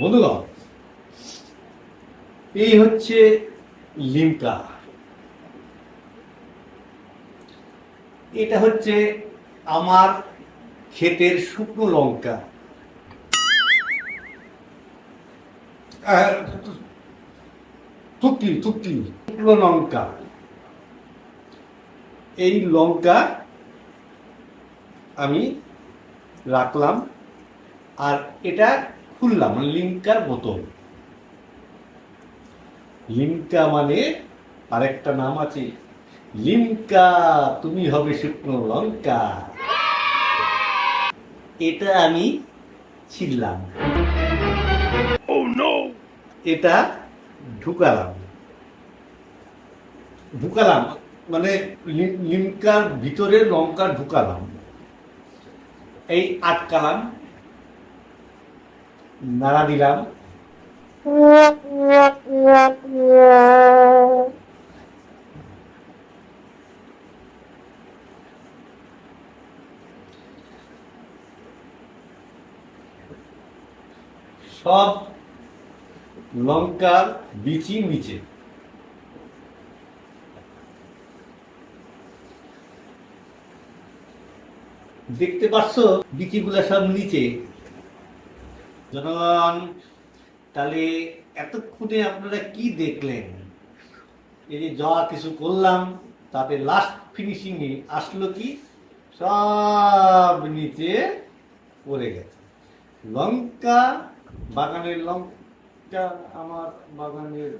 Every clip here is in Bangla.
বন্ধুগণ, এই হচ্ছে লিমকা। এটা হচ্ছে আমার ক্ষেতের শুকনো লঙ্কা। থুকলি থুকলি শুকনো লঙ্কা। এই লঙ্কা আমি রাখলাম। আর এটা খুললাম মানে লিমকার বোতল লিমকা মানে আরেকটা নাম আছে লিমকা তুমি হবে শুকনো লঙ্কা। এটা আমি ছিললাম এটা ঢুকালাম। ঢুকালাম মানে লিম- লিমকার ভিতরে লঙ্কা ঢুকালাম। এই আটকালাম। নাড়া দিলাম। সব লঙ্কার বিচি নিচে। দেখতে পাচ্ছ বিচিগুলো সব নিচে। জনগণ তাহলে এতক্ষণে আপনারা কি দেখলেন? এই যে যা কিছু করলাম তাতে লাস্ট ফিনিশিং এ আসলো কি? সব নিচে পড়ে গেছে। লঙ্কা বাগানের লঙ্কা আমার বাগানের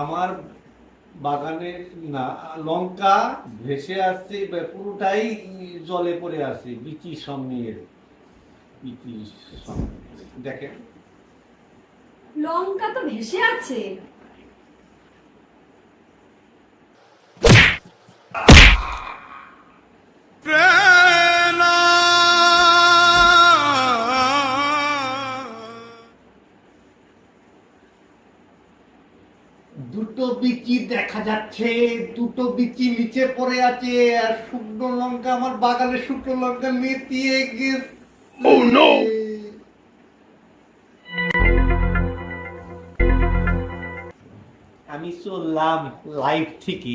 আমার বাগানের না, লঙ্কা ভেসে আসছে পুরোটাই জলে পড়ে আসছে, বিচি সামনে বিচি দেখেন। লঙ্কা তো ভেসে আছে। দুটো বিচি দেখা যাচ্ছে দুটো বিচি নিচে পড়ে আছে আর শুকনো লঙ্কা আমার বাগানে শুকনো লঙ্কা নিয়ে গেছে। আমি চললাম লাইভ থেকে